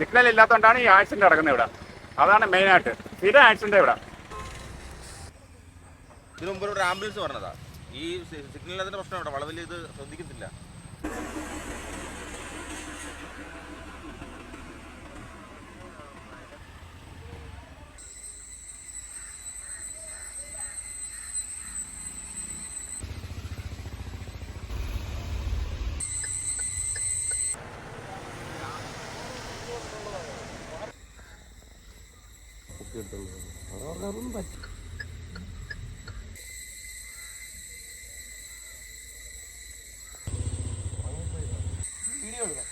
Signal ഇല്ലാത്തതുകൊണ്ടാണ് ഈ accident നടക്കുന്നത് ഇവിടെ. അതാണ് മെയിനായിട്ട് സ്ഥിര ആക്സിഡന്റ് ഇവിടെ. ഇതിനു മുമ്പ് ഒരു ആംബുലൻസ് പറഞ്ഞതാ. ഈ സിഗ്നൽ പ്രശ്നം ഇവിടെ. വളവിൽ ഇത് ശ്രദ്ധിക്കത്തില്ല. എടുത്തുള്ളത് അത് പറഞ്ഞാലൊന്നും പറ്റും വീഡിയോ എടുക്കാം